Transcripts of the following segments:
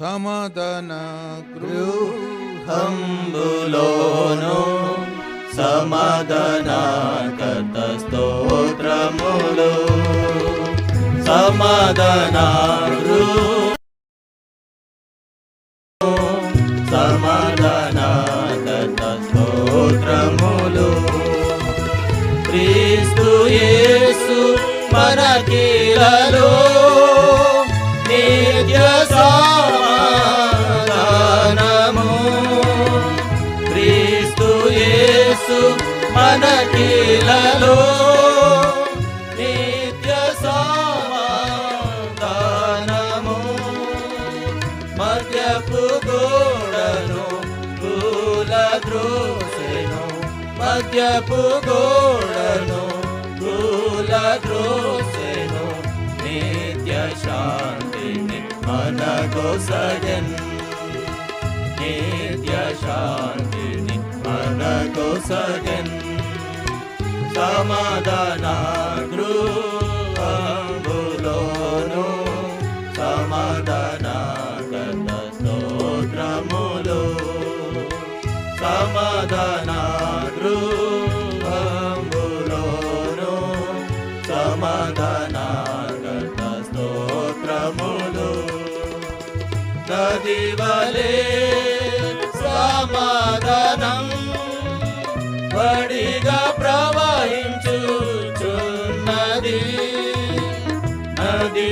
సమదన గృహంబులోను సమాధానాకత స్తోత్రములు సమదన సమాధానాకత స్తోత్రములు క్రీస్తు యేసు మనకిలలో నిత్య మనకిలలో నిత్య సమాధానము మధ్యపు గోడను కూల ద్రోసెను మధ్యపు గోడను కూల ద్రోసెను నిత్య శాంతిని మనకొసగన్. నిత్య శాంతిని మనకొసగన్. సమాధాన గృహంబులోను సమాధాన స్తోత్రములు సమాధాన గృహంబులోను సమాధాన స్తోత్రములు నది సమాధానం పడిగా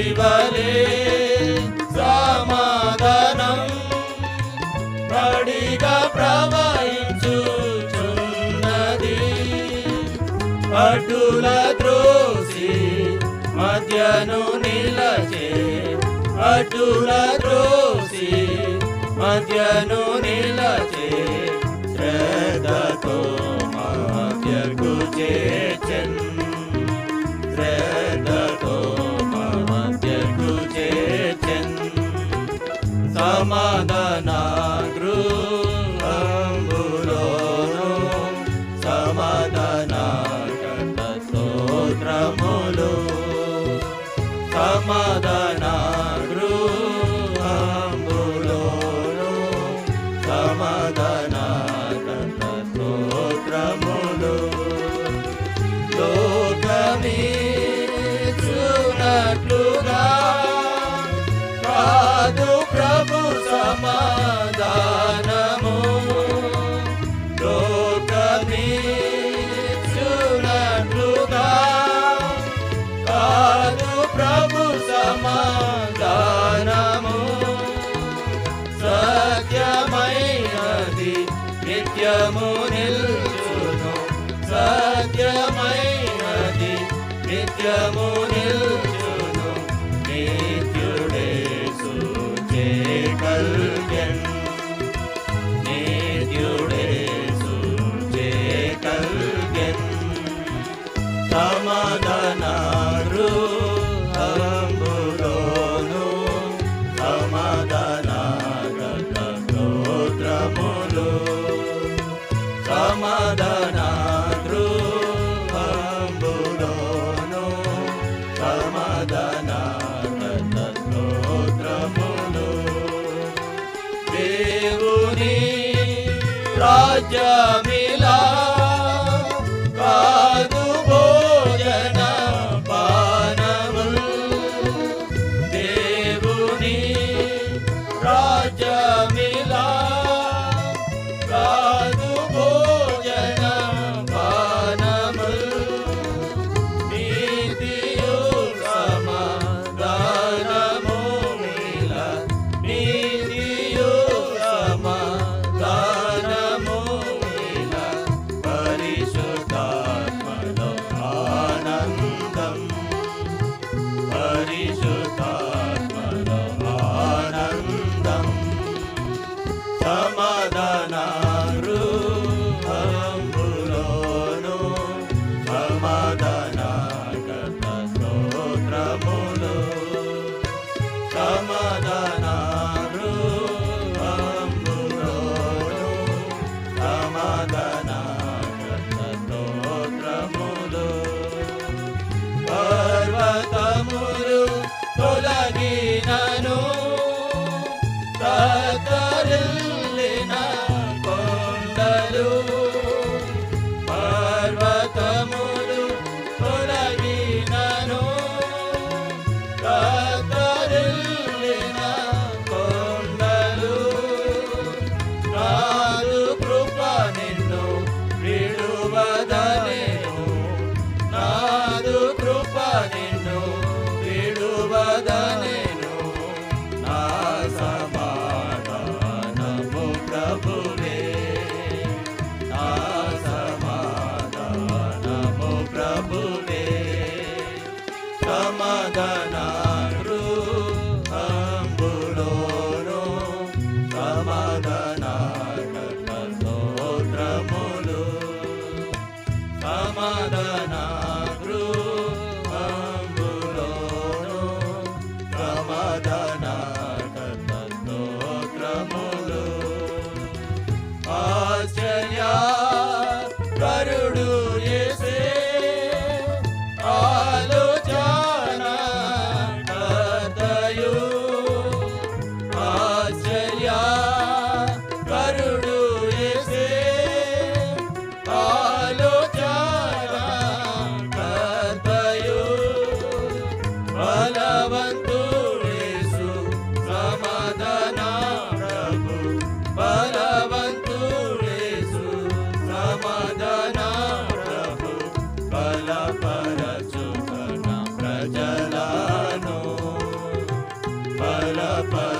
వలే సమాధానం. వడిగా ప్రవహించుచున్నది. అటుల ద్రోసి మధ్యను నిలచే అటుల ద్రోసి మధ్యను నిలచే శ్రద్ధతో మధ్యకు చే సమాధాన గృహంబులోను సమాధాన గత స్తోత్రములు సమాధాన గృహంబులోను సమాధాన గత స్తోత్రములు లోకమీ చూనట్లుగా do Prabhu Samadhan. దేవుని రాజ్యమి. Santa. palapa.